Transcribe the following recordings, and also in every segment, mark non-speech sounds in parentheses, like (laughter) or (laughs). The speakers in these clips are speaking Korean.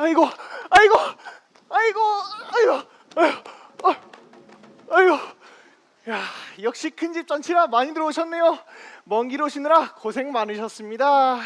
아이고, 아이고, 아이고, 아이고, 아이고, 아, 아이고. 야, 역시 큰 집 잔치라 많이 들어오셨네요. 먼 길 오시느라 고생 많으셨습니다. 야,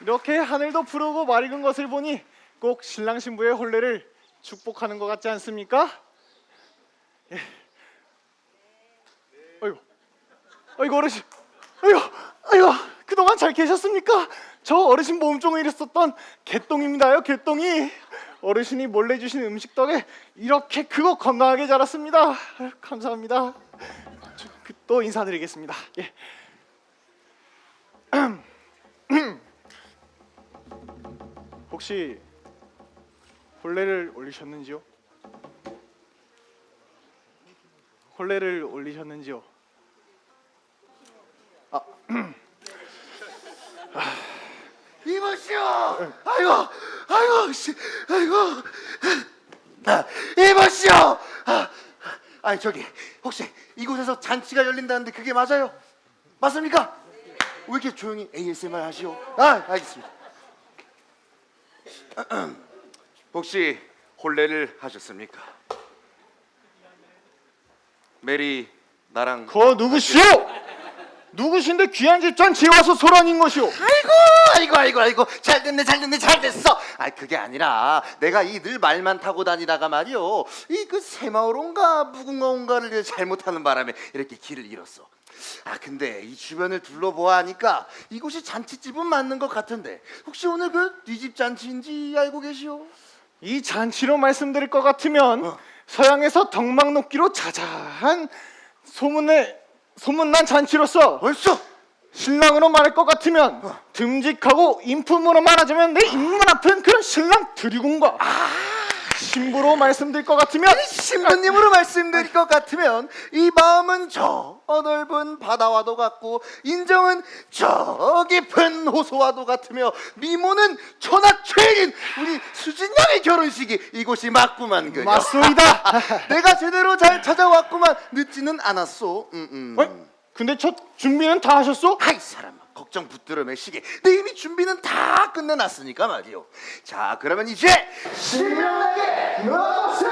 이렇게 하늘도 푸르고 맑은 것을 보니 꼭 신랑 신부의 혼례를 축복하는 것 같지 않습니까? 예. 아이고, 아이고 어르신, 아이고, 아이고 그동안 잘 계셨습니까? 저 어르신 몸종을 잃었었던 개똥입니다요, 개똥이. 어르신이 몰래 주신 음식 덕에 이렇게 크고 건강하게 자랐습니다. 감사합니다. 저, 그또 인사드리겠습니다. 예. (clears throat) 혹시 혼례를 올리셨는지요? 혼례를 올리셨는지요? 이보시오. 아이고, 아이고, 씨, 아이고. 아, 이보시오. 아, 아니 저기 혹시 이곳에서 잔치가 열린다는데 그게 맞아요? 맞습니까? 왜 이렇게 조용히 ASMR 하시오? 아, 알겠습니다. 혹시 혼례를 하셨습니까? 메리 나랑 거 누구시오? 누구신데 귀한 집 잔치에 와서 소란인 것이오? 아이고, 아이고, 아이고, 아이고, 잘 됐네, 잘 됐네, 잘 됐어. 아, 그게 아니라 내가 이 늘 말만 타고 다니다가 말이요, 이 그 새마을온가 무궁화온가를 잘못하는 바람에 이렇게 길을 잃었어. 아, 근데 이 주변을 둘러보아 하니까 이곳이 잔치집은 맞는 것 같은데 혹시 오늘 그 뒤집 잔치인지 알고 계시오? 이 잔치로 말씀드릴 것 같으면 어. 서양에서 덕막 놓기로 자자한 소문에 소문난 잔치로서 벌써? 신랑으로 말할 것 같으면 어. 듬직하고 인품으로 말하자면 내 입문 아픈 그런 신랑 드리군과 아. 신부로 말씀드릴 것 같으면 신부님으로 말씀드릴 것 같으면 이 마음은 저 넓은 바다와도 같고 인정은 저 깊은 호수와도 같으며 미모는 천하 최인 우리 수진 양의 결혼식이 이곳이 맞구만 그녀 맞소이다. (laughs) 내가 제대로 잘 찾아왔구만 늦지는 않았소 음, 음. 어? 근데 첫 준비는 다 하셨어? 아이 사람아 걱정 붙들어 매시게 내 이미 준비는 다 끝내놨으니까 말이오. 자 그러면 이제 신명나게 놀아보세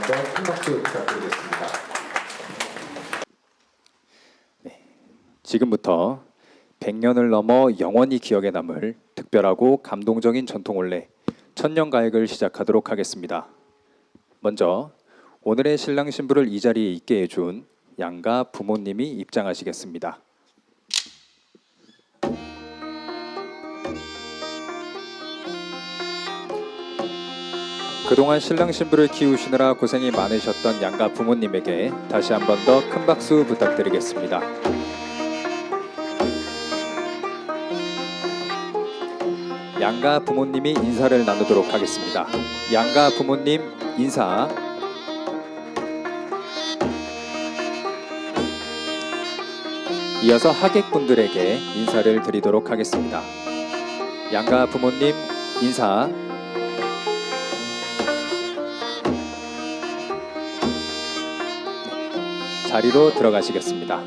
박수 부탁드리겠습니다. 지금부터 100년을 넘어 영원히 기억에 남을 특별하고 감동적인 전통 올레 천년 가액을 시작하도록 하겠습니다. 먼저 오늘의 신랑 신부를 이 자리에 있게 해준 양가 부모님이 입장하시겠습니다. 그동안 신랑 신부를 키우시느라 고생이 많으셨던 양가 부모님에게 다시 한 번 더 큰 박수 부탁드리겠습니다. 양가 부모님이 인사를 나누도록 하겠습니다. 양가 부모님 인사. 이어서 하객분들에게 인사를 드리도록 하겠습니다. 양가 부모님 인사. 자리로 들어가시겠습니다.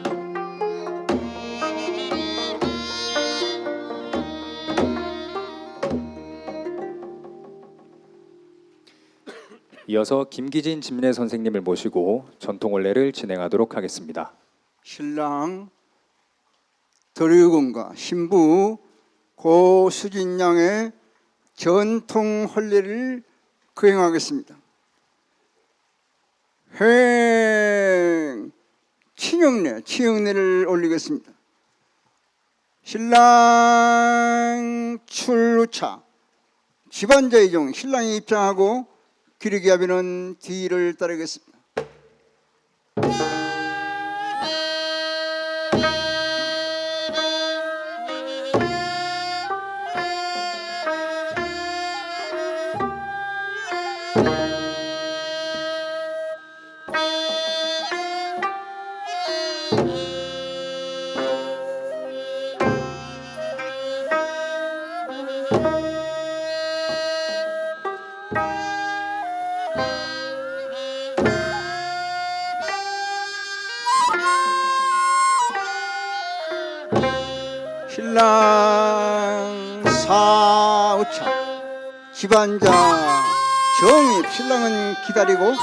이어서 김기진 진례 선생님을 모시고 전통 올레를 진행하도록 하겠습니다. 신랑 드류군과 신부 고수진 양의 전통 혼례를 거행하겠습니다. 행 친형례, 친형례를 올리겠습니다. 신랑 출루차 집안자의 종 신랑이 입장하고 기르기 아비는 뒤를 따르겠습니다. 신랑 사우차 집안자 정입 신랑은 기다리고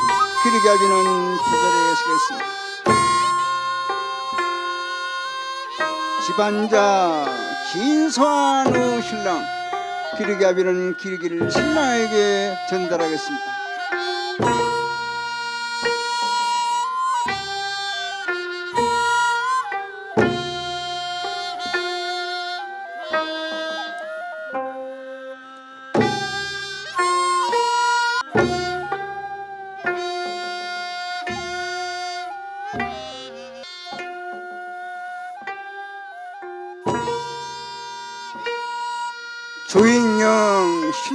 아비는 제자리에 서겠습니다. 집안자 진선우 신랑 아비는 기르기를 신랑에게 전달하겠습니다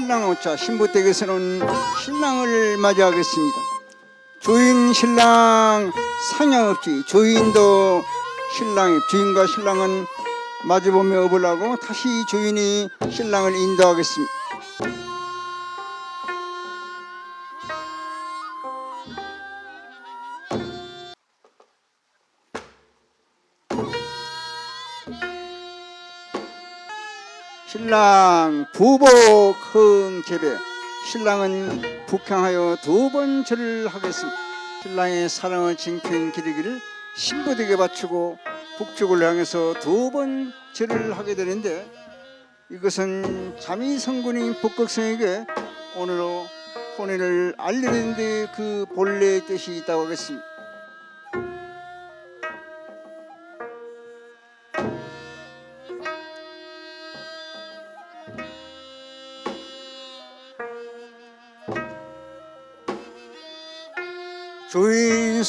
신랑 오차 신부 댁에서는 신랑을 맞이하겠습니다. 조인 신랑 상향 없지 조인도 신랑 주인과 신랑은 마주보며 업을 하고 다시 조인이 신랑을 인도하겠습니다. 신랑 부복 흥제배 신랑은 북향하여 두 번 절을 하겠습니다. 신랑의 사랑을 징큰 기르기를 신부에게 바치고 북쪽을 향해서 두 번 절을 하게 되는데 이것은 자미 성군인 북극성에게 오늘로 혼인을 알리는데 그 본래의 뜻이 있다고 하겠습니다.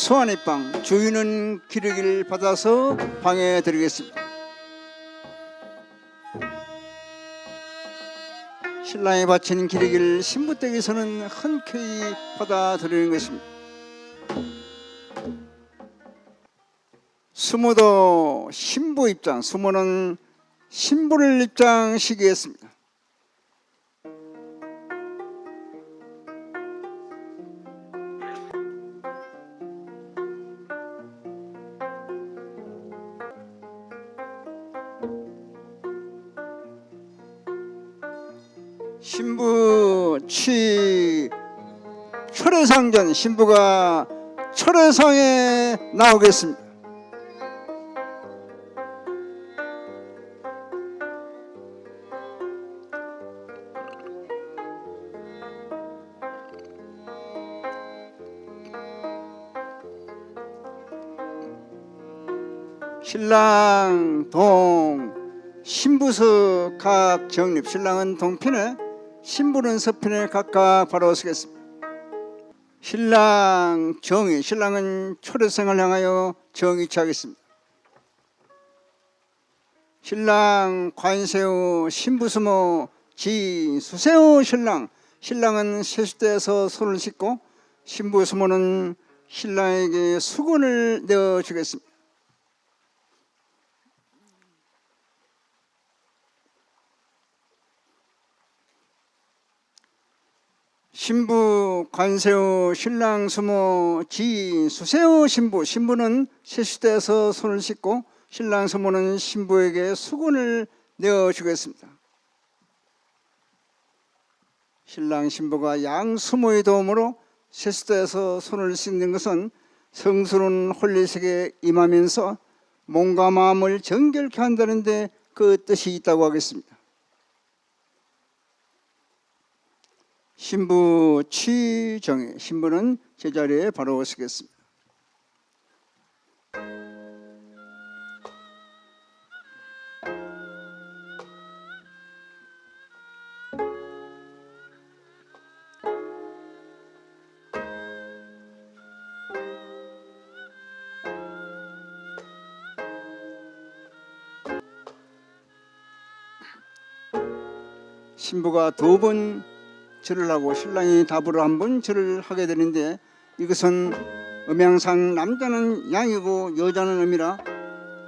수완의 빵 주인은 기르기를 받아서 방에 드리겠습니다. 신랑이 바치는 기르기를 신부 댁에서는 흔쾌히 받아들이는 것입니다. 수모도 신부 입장 수모는 신부를 입장시키겠습니다 신부가 철회상에 나오겠습니다. 신랑 동 신부서 각 정립 신랑은 동편에 신부는 서편에 각각 바로 서겠습니다. 신랑 정의 신랑은 초래생을 향하여 정의 취하겠습니다. 신랑 관세우 신부수모 지수세우 신랑 신랑은 세수대에서 손을 씻고 신부수모는 신랑에게 수건을 내어주겠습니다. 신부 관세우 신랑 수모 지 수세우 신부 신부는 세수대에서 손을 씻고 신랑 수모는 신부에게 수건을 내어 주겠습니다. 신랑 신부가 양 수모의 도움으로 세수대에서 손을 씻는 것은 성스러운 홀리색에 임하면서 몸과 마음을 정결케 한다는데 그 뜻이 있다고 하겠습니다. 신부 취정의 신부는 제자리에 바로 서겠습니다. 신부가 두번 절을 하고 신랑이 답으로 한 번 절을 하게 되는데 이것은 음양상 남자는 양이고 여자는 음이라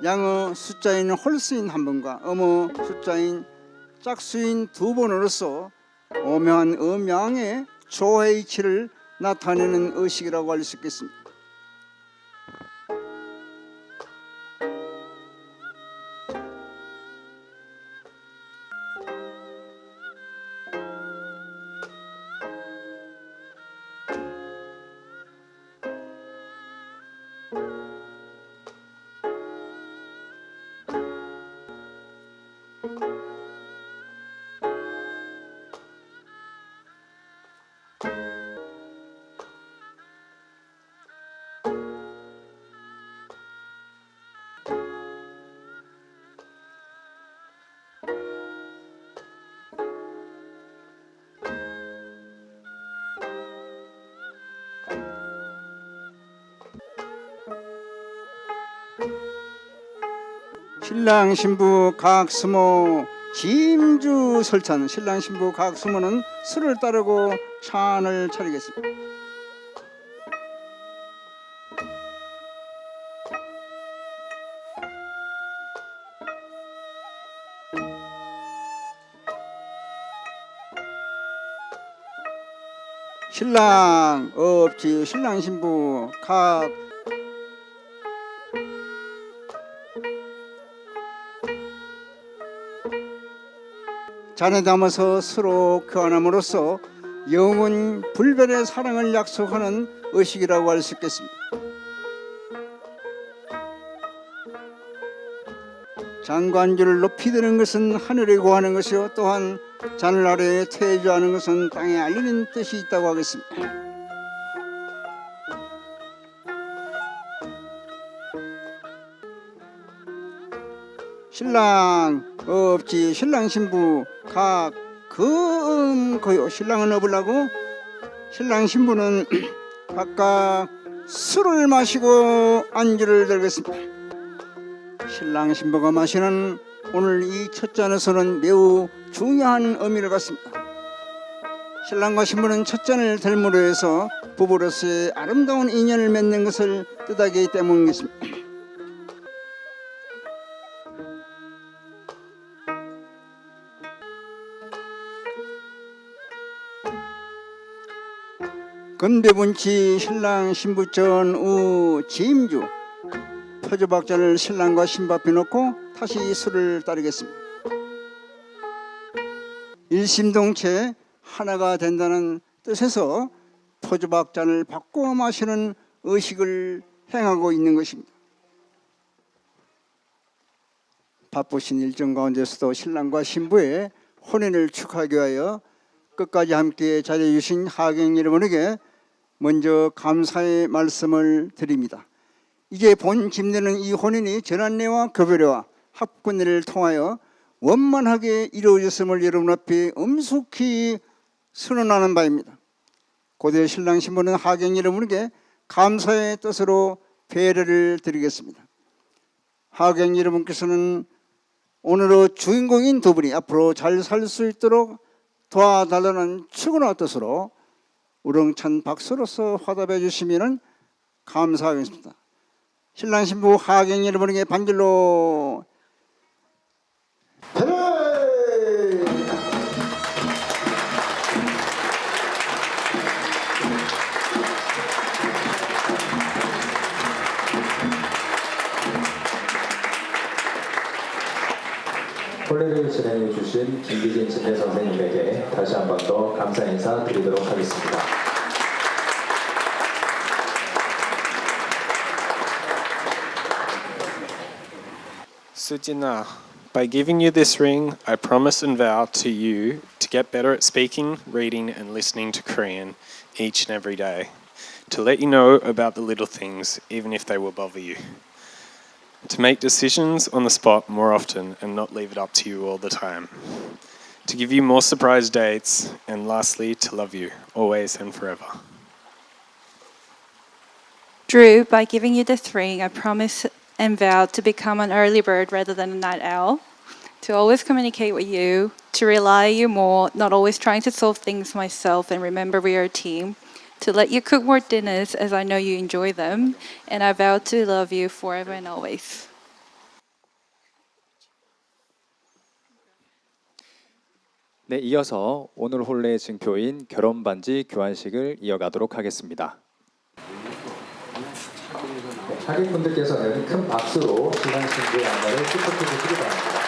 양의 숫자인 홀수인 한 번과 음의 숫자인 짝수인 두 번으로서 오묘한 음양의 조회이치를 나타내는 의식이라고 할 수 있겠습니다. 신랑 신부 각 수모 짐주 설찬 신랑 신부 각 수모는 술을 따르고 찬을 차리겠습니다. 신랑 없지 신랑 신부 각 잔에 담아서 서로 교환함으로써 영원 불변의 사랑을 약속하는 의식이라고 할 수 있겠습니다. 장관주를 높이 드는 것은 하늘에 고하는 것이요 또한 잔을 아래에 퇴주하는 것은 땅에 알리는 뜻이 있다고 하겠습니다. 신랑 없지 신랑 신부 각 그음 거요 신랑은 업으려고 신랑 신부는 (clears throat) 각각 술을 마시고 안주를 들겠습니다. 신랑 신부가 마시는 오늘 이 첫 잔에서는 매우 중요한 의미를 갖습니다. 신랑과 신부는 첫 잔을 덜므로 해서 부부로서의 아름다운 인연을 맺는 것을 뜻하기 때문이겠습니다. 건배분치 신랑 신부전 우 짐주 터주박자를 신랑과 신부 앞에 놓고 다시 술을 따르겠습니다. 일심동체 하나가 된다는 뜻에서 포주박잔을 바꿔 마시는 의식을 행하고 있는 것입니다. 바쁘신 일정 가운데서도 신랑과 신부의 혼인을 축하하기 위하여 끝까지 함께 자리해 주신 하객 여러분에게 먼저 감사의 말씀을 드립니다. 이제 본 김내는 이 혼인이 전환례와 교배례와 합군례를 통하여 원만하게 이루어졌음을 여러분 앞에 엄숙히 선언하는 바입니다. 고대 신랑 신부는 하객 여러분에게 감사의 뜻으로 배려를 드리겠습니다. 하객 여러분께서는 오늘의 주인공인 두 분이 앞으로 잘 살 수 있도록 도와달라는 축원의 뜻으로 우렁찬 박수로서 화답해 주시면 감사하겠습니다. 신랑 신부 하객 여러분에게 반길로 배려! 혼례를 진행해 주신 김기진 진례 선생님에게 다시 한 번 더 감사 인사 드리도록 하겠습니다. Sujina, by giving you this ring, I promise and vow to you to get better at speaking, reading, and listening to Korean each and every day. To let you know about the little things, even if they will bother you. To make decisions on the spot more often and not leave it up to you all the time. To give you more surprise dates, and lastly, to love you, always and forever. Drew, by giving you this ring, I promise and vow to become an early bird rather than a night owl, to always communicate with you, to rely on you more, not always trying to solve things myself, and remember we are a team, to let you cook more dinners as I know you enjoy them, and I vow to love you forever and always. 네, 이어서 오늘 혼례 증표인 결혼 반지 교환식을 이어가도록 하겠습니다. 네, 하객분들께서는 큰 박수로 신랑 신부의 양가를 축복해 주시기 바랍니다.